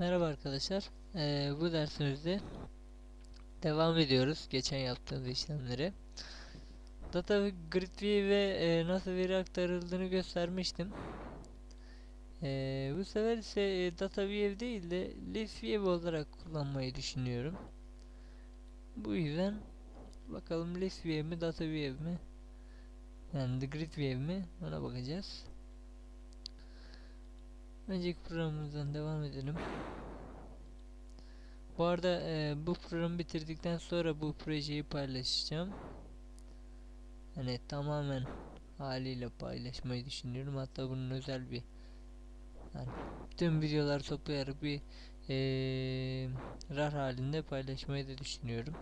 Merhaba arkadaşlar. Ee, bu dersimizde devam ediyoruz geçen yaptığımız işlemleri. Data Grid View ve e, nasıl veri aktarıldığını göstermiştim. Ee, bu sefer ise e, Data View değil de List View olarak kullanmayı düşünüyorum. Bu yüzden bakalım List View mi Data View mi yani Grid View mi ona bakacağız. Önceki programımızdan devam edelim. Bu arada e, bu programı bitirdikten sonra bu projeyi paylaşacağım. Hani tamamen haliyle paylaşmayı düşünüyorum. Hatta bunun özel bir yani tüm videoları toplayarak bir e, rar halinde paylaşmayı da düşünüyorum.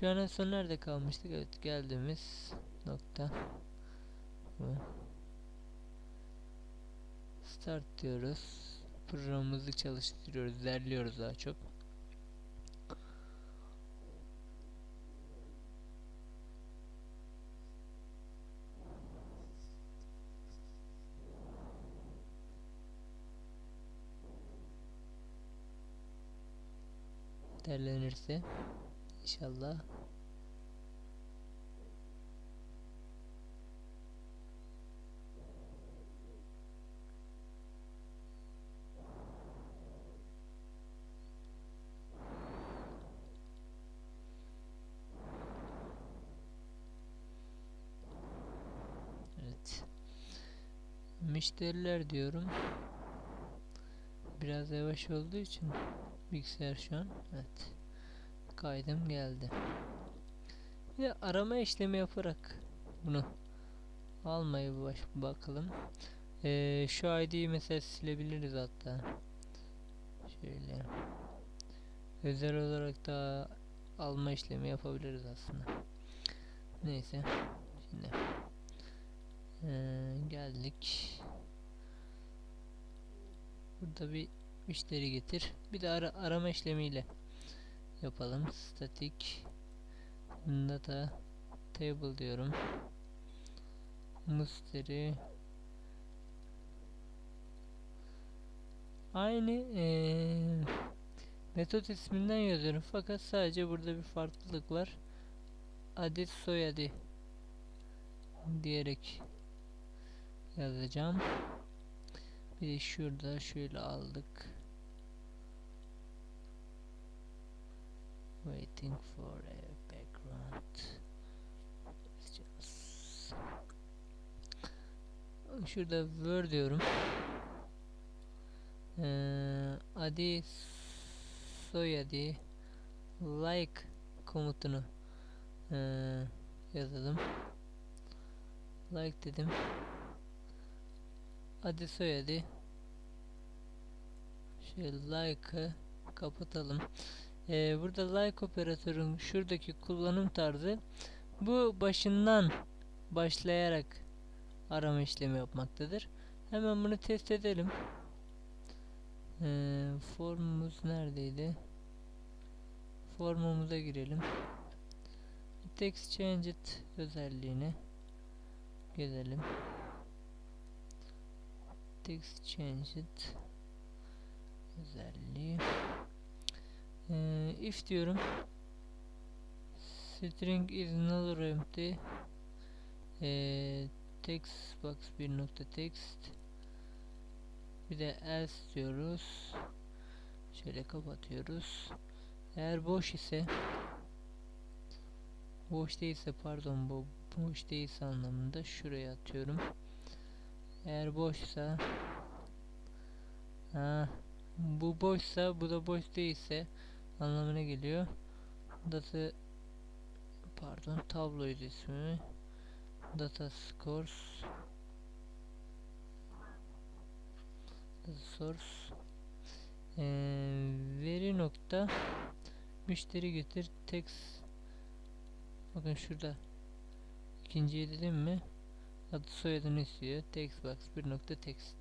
Şu an en son nerede kalmıştık? Evet geldiğimiz nokta. Bu. Start diyoruz. Programımızı çalıştırıyoruz, derliyoruz daha çok. Derlenirse inşallah Evet. Müşteriler diyorum. Biraz yavaş olduğu için bilgisayar şu an. Evet. Kaydım geldi. Bir arama işlemi yaparak bunu almayı baş bakalım. Ee, şu ID'yi mesela silebiliriz hatta. Şöyle. Özel olarak da alma işlemi yapabiliriz aslında. Neyse. Şimdi ee, geldik. Burada bir müşteri getir. Bir de ara arama işlemiyle yapalım. Static data table diyorum. Müşteri aynı ee, metot isminden yazıyorum fakat sadece burada bir farklılık var. Adet soyadı diyerek yazacağım. Bir de şurada şöyle aldık. Waiting for a background. Şurada Word diyorum. Ee, adı soyadı like komutunu ee, yazalım. Like dedim adı soyadı şöyle like'ı kapatalım. Ee, burada like operatörün şuradaki kullanım tarzı bu başından başlayarak arama işlemi yapmaktadır. Hemen bunu test edelim. Ee, formumuz neredeydi? Formumuza girelim. Text change it özelliğini gezelim. Text change it özelliği ee, if diyorum. String is null empty. Ee, text box bir nokta text. Bir de else diyoruz. Şöyle kapatıyoruz. Eğer boş ise boş değilse pardon bu boş değilse anlamında şuraya atıyorum. Eğer boşsa ha, bu boşsa bu da boş değilse anlamına geliyor. Data pardon tabloid ismi. Data scores data source. Ee, veri nokta müşteri getir text. Bakın şurada. İkinciye dedim mi? Adı soyadını istiyor? Textbox bir nokta text.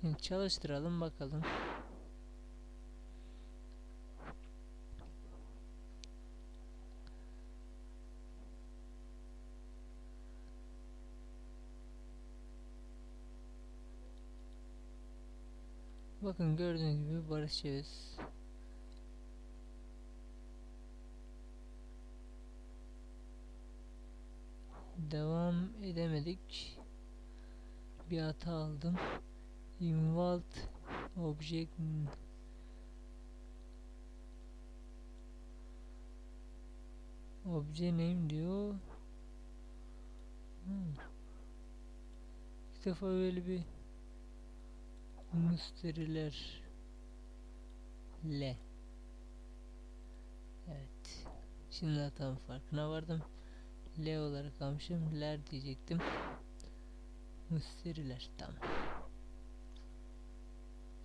Şimdi çalıştıralım bakalım Bakın gördüğünüz gibi Barış Çeviz. Devam edemedik. Bir hata aldım. Invalid object obje name diyor. Hmm. İlk defa böyle bir müşteriler le. Evet. Şimdi hatam farkına vardım. L olarak almışım. Ler diyecektim. Müşteriler tamam.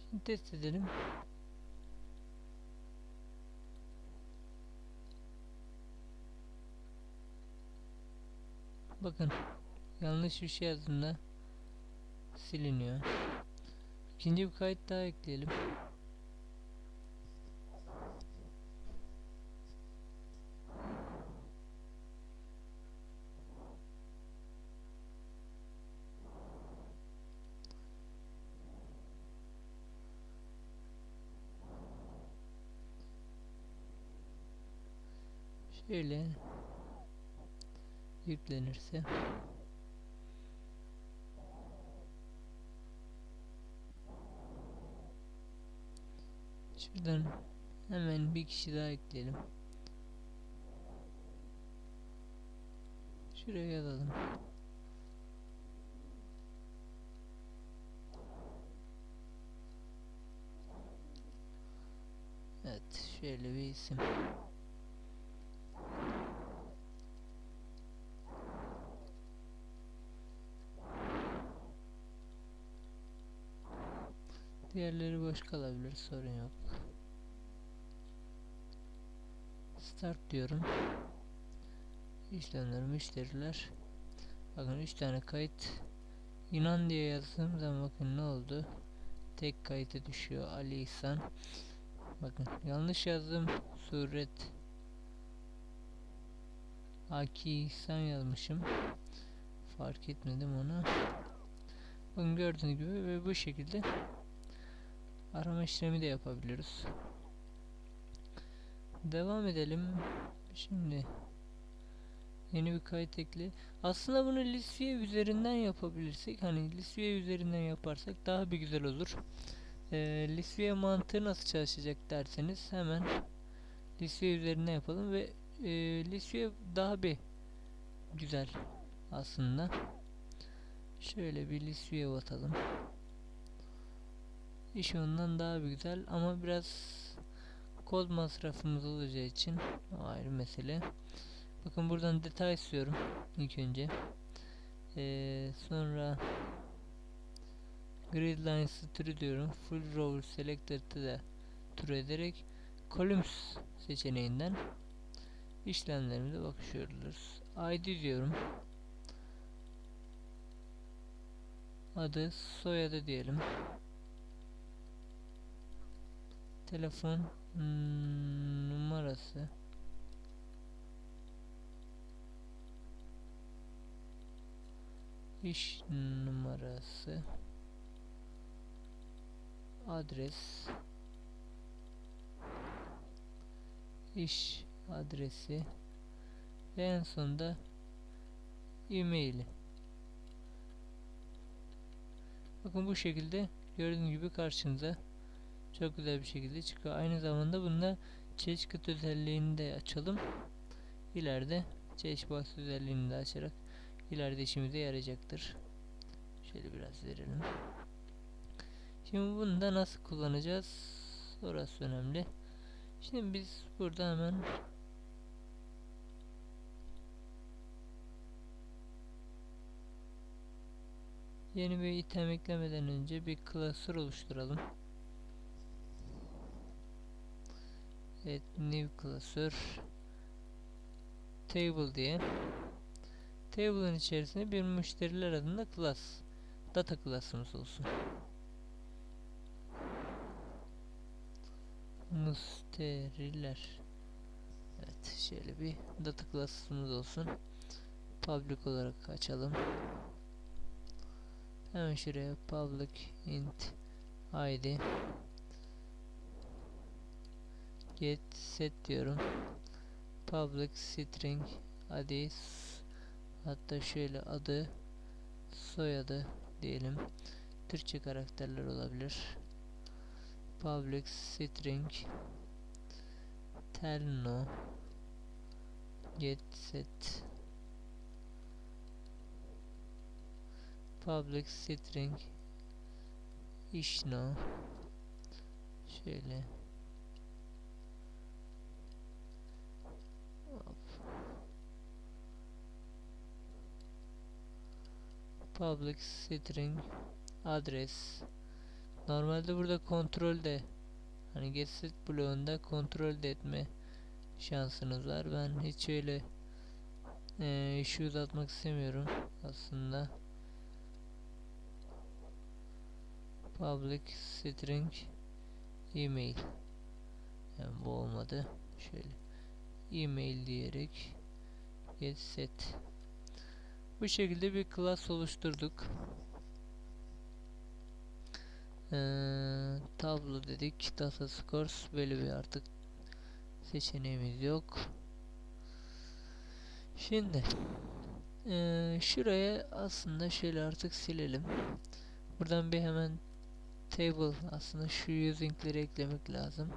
Şimdi test edelim. Bakın yanlış bir şey yazdığımda siliniyor İkinci bir kayıt daha ekleyelim. Şöyle yüklenirse Şuradan hemen bir kişi daha ekleyelim. Şuraya yazalım. Evet, şöyle bir isim. Diğerleri boş kalabilir, sorun yok. Start diyorum. İşlemler, müşteriler. Bakın 3 tane kayıt. İnan diye yazdığım zaman bakın ne oldu? Tek kayıta düşüyor Ali İhsan. Bakın yanlış yazdım. Suret Aki İhsan yazmışım. Fark etmedim onu. Bakın gördüğünüz gibi ve bu şekilde arama işlemi de yapabiliyoruz. Devam edelim. Şimdi yeni bir kayıt ekle. Aslında bunu Listview üzerinden yapabilirsek hani Listview üzerinden yaparsak daha bir güzel olur. Ee, Listview mantığı nasıl çalışacak derseniz hemen Listview üzerinden yapalım ve e, Listview daha bir güzel aslında. Şöyle bir Listview atalım. İş ondan daha bir güzel ama biraz kod masrafımız olacağı için ayrı mesele. Bakın buradan detay istiyorum ilk önce. Ee, sonra grid lines türü diyorum. Full row selected'ı da tur ederek columns seçeneğinden işlemlerimize bakışıyoruz. ID diyorum. Adı, soyadı diyelim. Telefon hmm, numarası. iş numarası. Adres. İş adresi. Ve en sonunda e-maili bakın bu şekilde gördüğünüz gibi karşınıza çok güzel bir şekilde çıkıyor aynı zamanda bunda çeşit özelliğini de açalım ileride bahsi özelliğini de açarak ileride işimize yarayacaktır. Şöyle biraz verelim. Şimdi bunu da nasıl kullanacağız? Orası önemli. Şimdi biz burada hemen yeni bir item eklemeden önce bir klasör oluşturalım. Evet, new klasör table diye Table'ın içerisinde bir müşteriler adında class, data class'ımız olsun. Müşteriler. Evet, şöyle bir data class'ımız olsun. Public olarak açalım. Hemen şuraya public int id get set diyorum. Public string. İd hatta şöyle adı soyadı diyelim. Türkçe karakterler olabilir. Public string. Tell no get set. Public string. İşno. Şöyle public string adres. Normalde burada kontrol de hani get set bloğunda kontrol de etme şansınız var. Ben hiç öyle e, işi uzatmak istemiyorum aslında. Public string email. Yani bu olmadı. Şöyle email diyerek get set bu şekilde bir class oluşturduk. Ee, tablo dedik data scores böyle bir artık seçeneğimiz yok. Şimdi ee, şuraya aslında şöyle artık silelim. Buradan bir hemen table aslında şu using'leri eklemek lazım.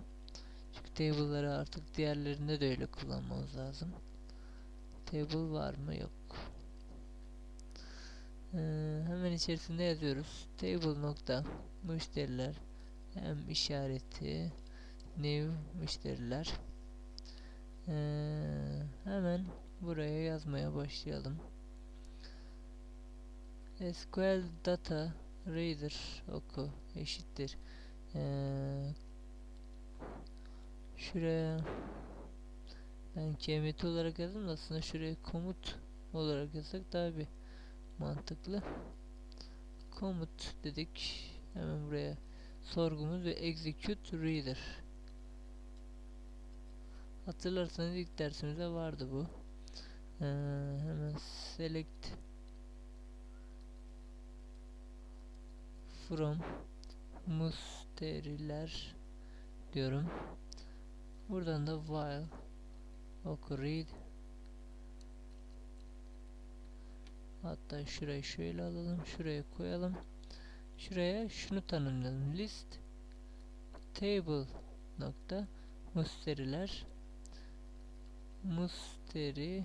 Çünkü table'ları artık diğerlerinde de öyle kullanmamız lazım. Table var mı? Yok ee, hemen içerisinde yazıyoruz. Table nokta müşteriler hem işareti new müşteriler. Ee, hemen buraya yazmaya başlayalım. SQL data reader oku eşittir. Ee, şuraya ben kmt olarak yazdım da aslında şuraya komut olarak yazsak daha bir mantıklı. Komut dedik. Hemen buraya sorgumuz ve execute reader. Hatırlarsanız ilk dersimizde vardı bu. Ee, hemen select from müşteriler diyorum. Buradan da while oku read hatta şurayı şöyle alalım şuraya koyalım. Şuraya şunu tanımlayalım. List table nokta müşteriler. Müşteri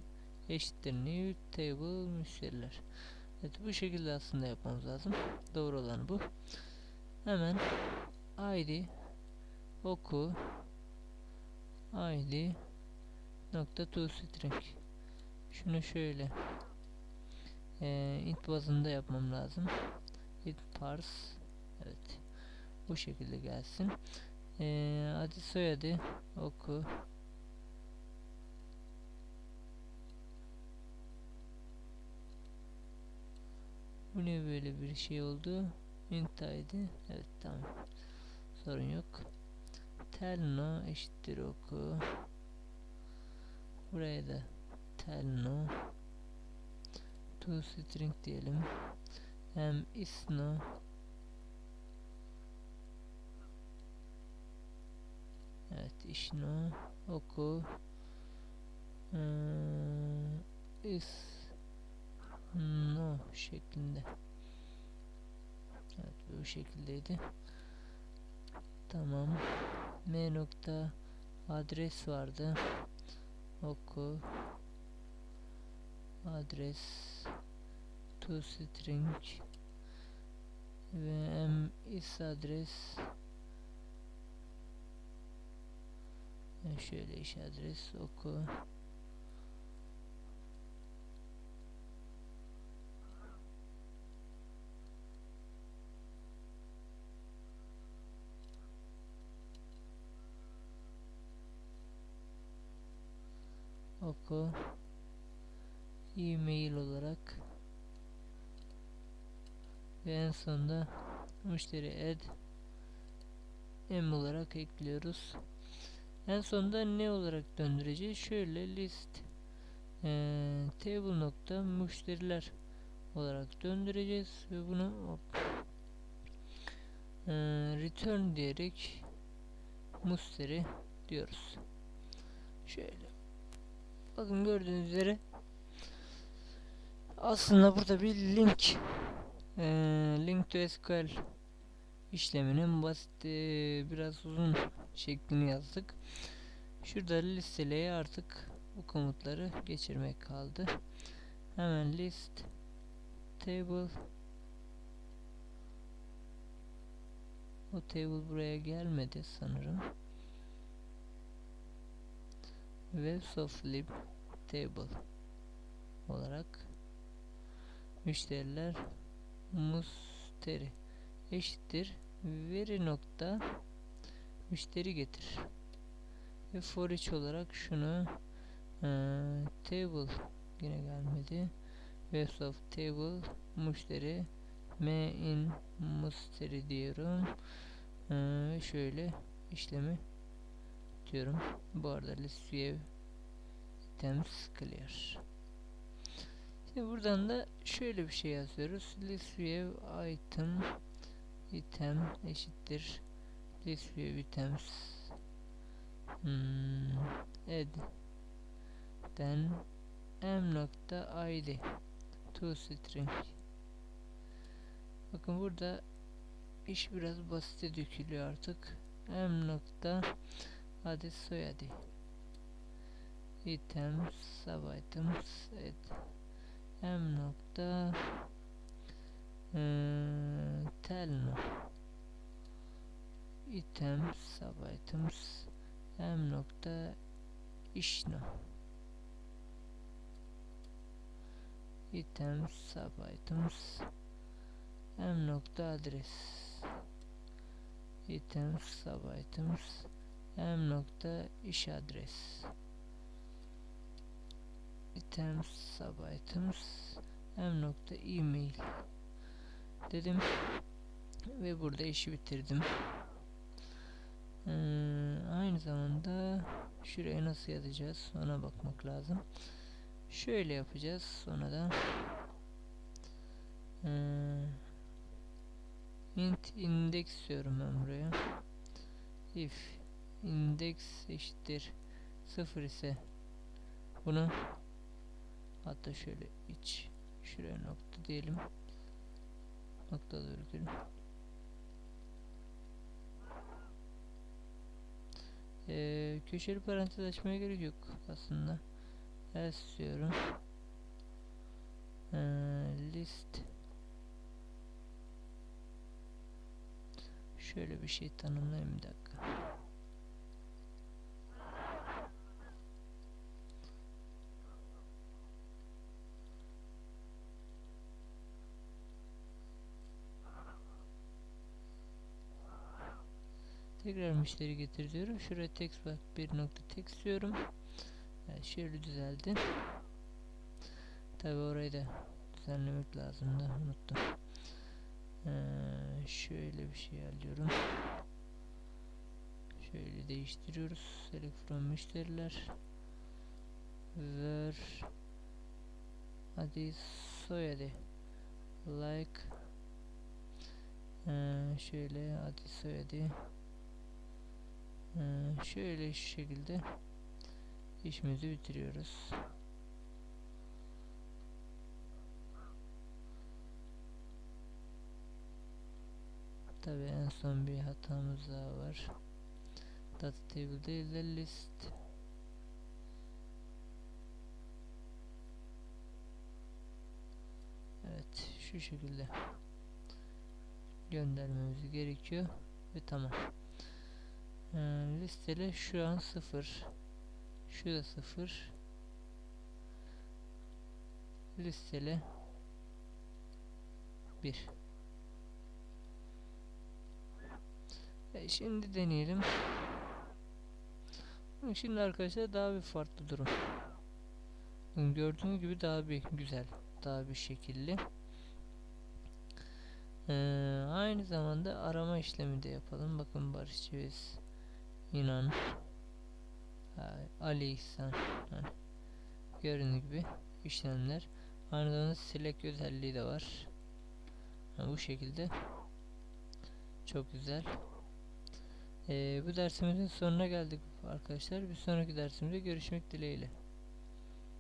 eşittir new table müşteriler. Evet bu şekilde aslında yapmamız lazım. Doğru olan bu. Hemen id oku. İd nokta to string. Şunu şöyle e, int bazında yapmam lazım. İnt parse evet. Bu şekilde gelsin. E, adı soyadı oku. Bu ne böyle bir şey oldu? İnt id evet tamam. Sorun yok. Telno eşittir oku. Buraya da telno to string diyelim. Hem isno evet işno oku. Ee, is no şeklinde. Evet bu şekildeydi. Tamam. M nokta adres vardı. Oku adres to string ve m is adres. Şöyle iş adres oku. Oku e-mail olarak ve en sonunda müşteri add m olarak ekliyoruz en sonunda ne olarak döndüreceğiz şöyle list ee, table nokta müşteriler olarak döndüreceğiz ve bunu hop, Ee, return diyerek musteri diyoruz. Şöyle. Bakın gördüğünüz üzere aslında burada bir link e, link to SQL işleminin basit e, biraz uzun şeklini yazdık. Şurada listeleye artık bu komutları geçirmek kaldı. Hemen list table o table buraya gelmedi sanırım. Webs of lib table olarak müşteriler musteri eşittir. Veri nokta müşteri getir. Ve for each olarak şunu e, table yine gelmedi. Webs of table müşteri m in musteri diyorum. E, şöyle işlemi diyorum bu arada list view items clear Şimdi buradan da şöyle bir şey yazıyoruz. List view item item eşittir. List view items. Hmm, add then m nokta id to string. Bakın burada iş biraz basite dökülüyor artık. m nokta adı soyadı. İtems sub items add m nokta e, telno items sub items. M nokta işno items sub items. M nokta adres. İtems sub items. M nokta iş adres items sub items m nokta email dedim ve burada işi bitirdim. Ee, aynı zamanda şuraya nasıl yazacağız ona bakmak lazım. Şöyle yapacağız sonra da ee, int index diyorum ben buraya. İf index eşittir 0 ise bunu hatta şöyle iç şuraya nokta diyelim. Nokta virgül ee, köşeli parantez açmaya gerek yok aslında. Else diyorum ee, list. Şöyle bir şey tanımlayayım bir dakika Tekrar müşteri getir diyorum. Şuraya text bak bir nokta text diyorum. Yani şöyle düzeldi. Tabi orayı da düzenlemek lazım da unuttum. Ee, şöyle bir şey alıyorum. Şöyle değiştiriyoruz. Select from müşteriler. Ver adı soyadı like ee, şöyle adı soyadı ee, şöyle şu şekilde işimizi bitiriyoruz. Tabi en son bir hatamız daha var. Data table değil de list. Evet şu şekilde göndermemiz gerekiyor ve tamam. Ee, listeli şu an 0 şu da 0 listeli 1 e şimdi deneyelim. Şimdi arkadaşlar daha bir farklı durum. Gördüğünüz gibi daha bir güzel daha bir şekilli. Ee, aynı zamanda arama işlemi de yapalım. Bakın Barış Ceviz İnan Ali İhsan yani gibi işlemler aynı zamanda select özelliği de var yani bu şekilde Çok güzel. Ee, bu dersimizin sonuna geldik arkadaşlar. Bir sonraki dersimizde görüşmek dileğiyle.